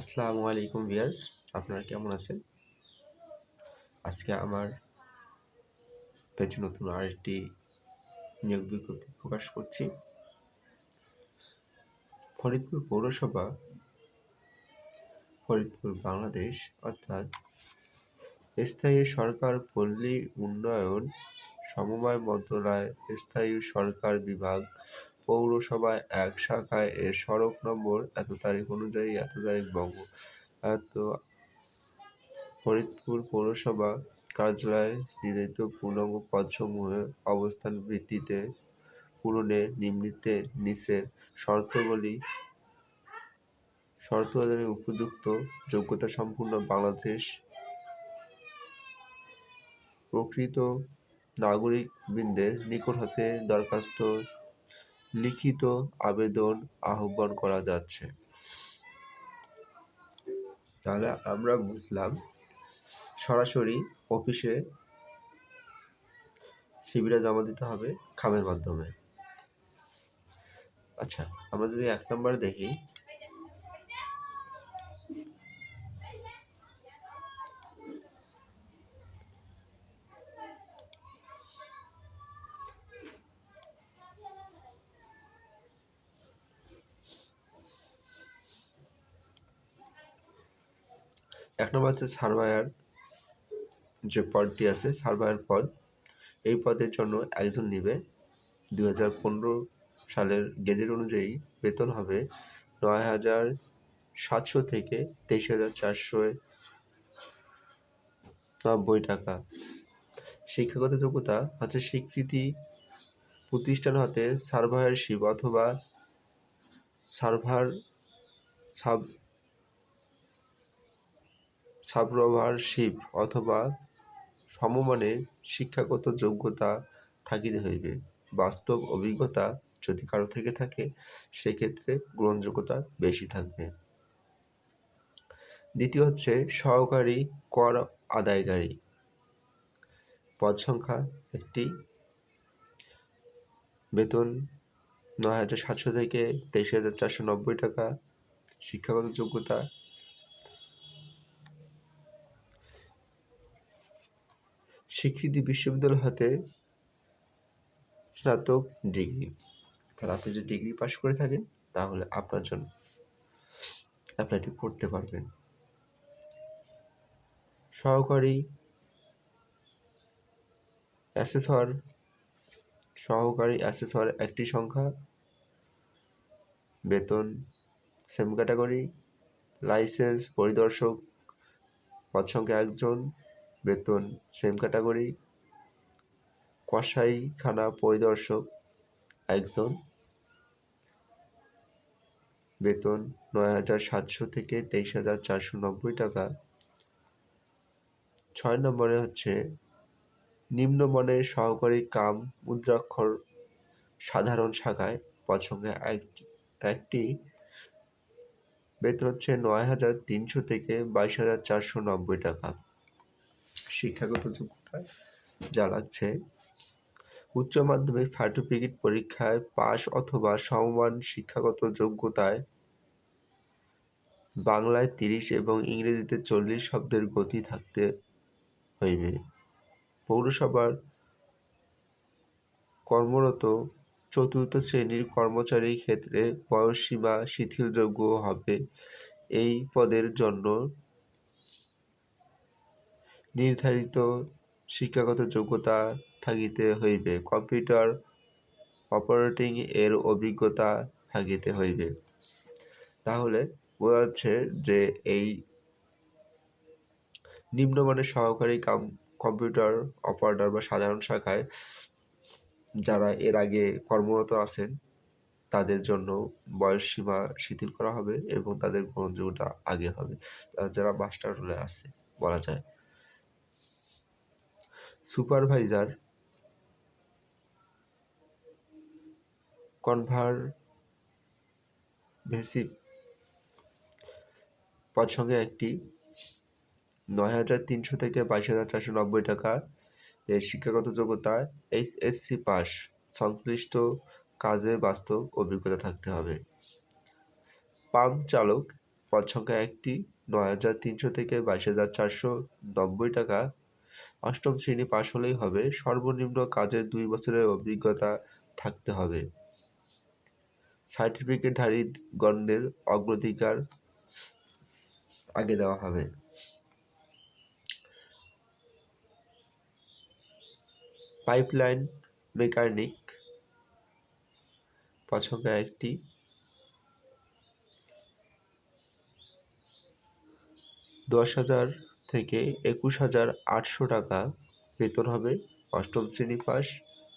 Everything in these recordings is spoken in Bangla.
আসসালামু আলাইকুম ভিয়ার্স আপনারা কেমন আছেন? আজকে আমার পেজে নতুন আরেকটি নিয়োগ বিজ্ঞপ্তি প্রকাশ করছি। ফরিদপুর পৌরসভা, ফরিদপুর বাংলাদেশ, অর্থাৎ স্থায়ী সরকার পল্লী উন্নয়ন সমবায় মন্ত্রণালয়, স্থায়ী সরকার বিভাগ পৌরসভা এক শাখায় এর সড়ক নম্বর এত তারিখ অনুযায়ী এত তারিখ বঙ্গ। এত ফরিদপুর পৌরসভা কার্যালয় নির্ধারিত পূর্ণাঙ্গ পদসমূহে অবস্থান ভিত্তিতে পূরণে নিম্নিতে নিচের শর্তাবলী শর্ত উপযুক্ত যোগ্যতা সম্পূর্ণ বাংলাদেশ প্রকৃত নাগরিকবৃন্দের নিকট হতে দরখাস্ত লিখিত আবেদন আহ্বান করা যাচ্ছে। তাহলে আমরা বুঝলাম, সরাসরি অফিসে সিবিটা জমা দিতে হবে খামের মাধ্যমে। আচ্ছা আমরা যদি এক নম্বর দেখি এক নম্বর হচ্ছে সার্ভায়ার যে পদটি আছে, সার্ভায়ার পদ, এই পদের জন্য একজন নিবে। দু হাজার পনেরো সালের গেজেট অনুযায়ী বেতন হবে নয় হাজার সাতশো থেকে তেইশ হাজার চারশো নব্বই টাকা। শিক্ষাগত যোগ্যতা হচ্ছে স্বীকৃতি প্রতিষ্ঠান হতে সার্ভায়ারশিপ অথবা সার্ভার সাব সাবরভারশিপ অথবা সমমানের শিক্ষাগত যোগ্যতা থাকিতে হইবে। বাস্তব অভিজ্ঞতা যদি কারও থেকে থাকে, সেক্ষেত্রে গ্রহণযোগ্যতা বেশি থাকবে। দ্বিতীয় হচ্ছে সহকারী কর আদায়কারী। পদ সংখ্যা একটি। বেতন নয় হাজার সাতশো থেকে তেইশ হাজার চারশো নব্বই টাকা। শিক্ষাগত যোগ্যতা স্বীকৃতি বিশ্ববিদ্যালয় হতে স্নাতক ডিগ্রি। তাহলে আপনি যদি ডিগ্রি পাস করে থাকেন, তাহলে আপনার জন্য অ্যাপ্লাইটি করতে পারবেন। সহকারী অ্যাসেসর সহকারী অ্যাসেসর একটি সংখ্যা। বেতন, সেম ক্যাটাগরি। লাইসেন্স, পরিদর্শক, পদ সংখ্যা একজন। বেতন সেম ক্যাটাগরি কসাইখানা পরিদর্শক একজন। বেতন নয় হাজার সাতশো থেকে তেইশ হাজার চারশো নব্বই টাকা। ছয় নম্বরে হচ্ছে নিম্নমানের সহকারী কাম মুদ্রাক্ষর সাধারণ শাখায় সংখ্যা এক, একটি বেতন হচ্ছে নয় হাজার তিনশো থেকে বাইশ হাজার চারশো নব্বই টাকা। শিক্ষাগত যোগ্যতা যা লাগছে উচ্চ মাধ্যমিক সার্টিফিকেট পরীক্ষায় পাশ অথবা সমমান শিক্ষাগত যোগ্যতায় বাংলায় তিরিশ এবং ইংরেজিতে চল্লিশ শব্দের গতি থাকতে হইবে। পৌরসভার কর্মরত চতুর্থ শ্রেণির কর্মচারীর ক্ষেত্রে বয়সসীমা শিথিলযোগ্য হবে এই পদের জন্য নির্ধারিত শিক্ষাগত যোগ্যতা থাকিতে হইবে। কম্পিউটার অপারেটিং এর অভিজ্ঞতা থাকিতে হইবে। তাহলে বোঝা যাচ্ছে যে এই নিম্নমানের সহকারী কাম, কম্পিউটার অপারেটর বা সাধারণ শাখায় যারা এর আগে কর্মরত আছেন, তাদের জন্য বয়স সীমা শিথিল করা হবে এবং তাদের গ্রহণযোগ্যতা আগে হবে। যারা মাস্টার রোলে আছে, বলা যায়। সুপারভাইজার, কনভারভেসিভ পদ সঙ্গে একটি নয় হাজার তিনশো থেকে বাইশ হাজার চারশো নব্বই টাকা এর শিক্ষাগত যোগ্যতা এইচএসসি পাস। সংশ্লিষ্ট কাজে বাস্তব অভিজ্ঞতা থাকতে হবে। পাম্প চালক পদ সংখ্যা একটি, নয় হাজার তিনশো থেকে বাইশ হাজার চারশো নব্বই টাকা অষ্টম শ্রেণি পাশ হলেই হবে। সর্বনিম্ন কাজের দুই বছরের অভিজ্ঞতা থাকতে হবে। সার্টিফিকেটধারী গণদের অগ্রাধিকার আগে দেওয়া হবে। পাইপলাইন মেকানিক পছন্দ একটি দশ হাজার থেকে একুশ হাজার আটশো টাকা বেতন হবে। অষ্টম শ্রেণি পাস,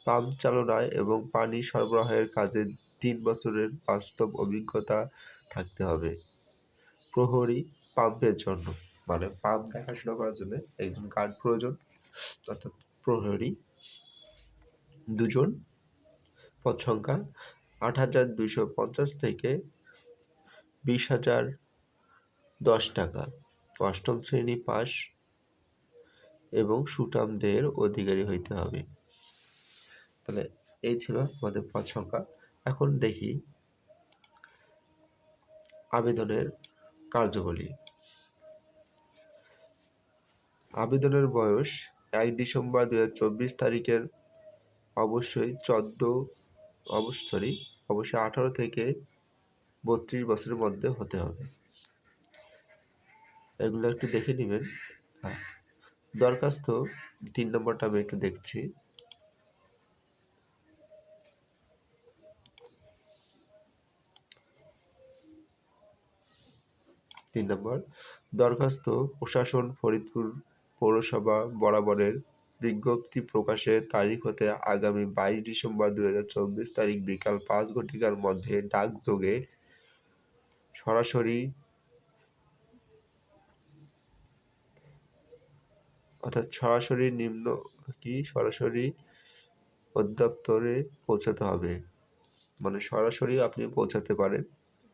পাম্প চালনায় এবং পানি সরবরাহের কাজে তিন বছরের বাস্তব অভিজ্ঞতা থাকতে হবে। প্রহরী পাম্পের জন্য মানে পাম্প দেখাশোনা করার জন্য একজন গার্ড প্রয়োজন, অর্থাৎ প্রহরী দুজন। পদ সংখ্যা আট হাজার দুইশো পঞ্চাশ থেকে বিশ হাজার দশ টাকা। অষ্টম শ্রেণি পাস এবং সুটামদের অধিকারী হইতে হবে। তাহলে এই ছিল আমাদের পাঁচ সংখ্যা। এখন দেখি আবেদনের কার্যবলী। আবেদনের বয়স এক ডিসেম্বর দু হাজার চব্বিশ তারিখের অবশ্যই চোদ্দ অবশ্য সরি অবশ্যই আঠারো থেকে বত্রিশ বছরের মধ্যে হতে হবে। এগুলো একটু দেখে নেবেন। হ্যাঁ। দরখাস্ত তিন নম্বরটা আমি একটু দেখছি। তিন নম্বর, দরখাস্ত প্রশাসন ফরিদপুর পৌরসভা বরাবরের বিজ্ঞপ্তি প্রকাশের তারিখ হতে আগামী বাইশ ডিসেম্বর দুই হাজার চব্বিশ তারিখ বিকাল পাঁচ ঘটিকার মধ্যে ডাকযোগে সরাসরি অর্থাৎ সরাসরি নিম্ন কি? সরাসরি অধিদপ্তরে পৌঁছাতে হবে। মানে সরাসরি আপনি পৌঁছাতে পারেন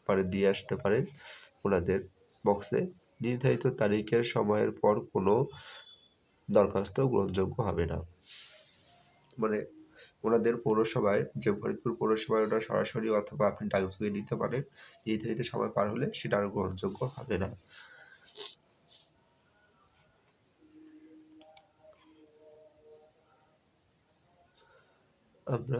পারে দিয়ে আসতে পারেন ওনাদের বক্সে নির্ধারিত তারিখের সময়ের পর কোনো দরখাস্ত গ্রহণযোগ্য হবে না। মানে ওনাদের পৌরসভায়, যে ফরিদপুর পৌরসভায় ওটা সরাসরি অথবা আপনি ডাকযোগে দিতে পারেন, নির্ধারিত সময় পার হলে সেটা আর গ্রহণযোগ্য হবে না। আমরা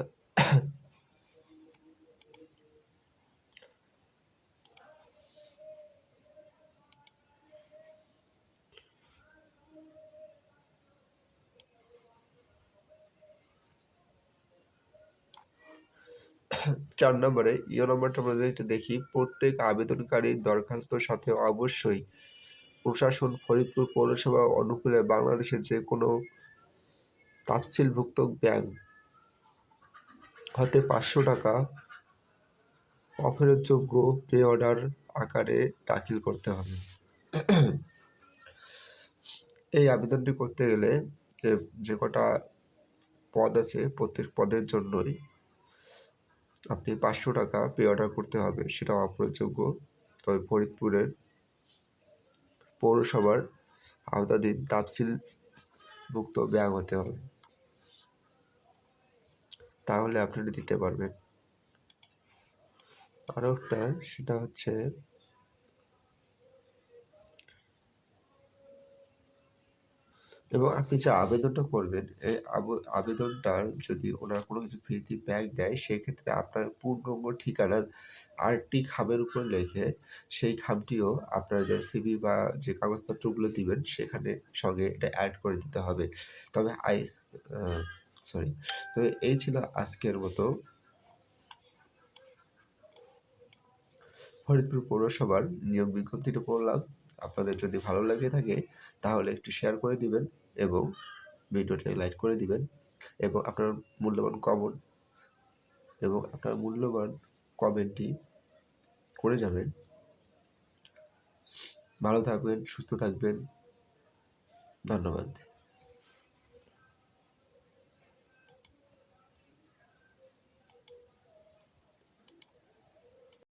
চার নম্বরে ইও নম্বরটা আমরা একটু দেখি, প্রত্যেক আবেদনকারীর দরখাস্তর সাথে অবশ্যই প্রশাসন ফরিদপুর পৌরসভা অনুকূলে বাংলাদেশের যে কোনো তাফসিলভুক্ত ব্যাংক হতে পাঁচশো টাকা অফেরতযোগ্য পে অর্ডার আকারে দাখিল করতে হবে। এই আবেদনটি করতে গেলে যে কটা পদ আছে প্রত্যেক পদের জন্যই আপনি পাঁচশো টাকা পে অর্ডার করতে হবে। সেটা অপ্রযোগ্য তবে ফরিদপুরের পৌরসভার আওতাধীন তাফসিলভুক্ত ব্যাংক হতে হবে। তাহলে আপনারা দিতে পারবেন। আরও একটা, সেটা হচ্ছে এবং আপনি যে আবেদনটা করবেন, এই আবেদনটার যদি ওনার কোনো কিছু ফ্রিতে ব্যাগ দেয়, সেক্ষেত্রে আপনার পূর্ণাঙ্গ ঠিকানার আরটি খামের উপর লেখে, সেই খামটিও আপনার যে সিবি বা যে কাগজপত্রগুলো দিবেন, সেখানে সঙ্গে এটা অ্যাড করে দিতে হবে। তবে আইস সরি তো এই ছিল আজকের মতো ফরিদপুর পৌরসভার নিয়োগ বিজ্ঞপ্তিটা পড়লাম। আপনাদের যদি ভালো লাগে থাকে, তাহলে একটু শেয়ার করে দিবেন এবং ভিডিওটি লাইক করে দিবেন এবং আপনার মূল্যবান কমেন্ট এবং আপনার মূল্যবান কমেন্টটি করে যাবেন। ভালো থাকবেন, সুস্থ থাকবেন। ধন্যবাদ।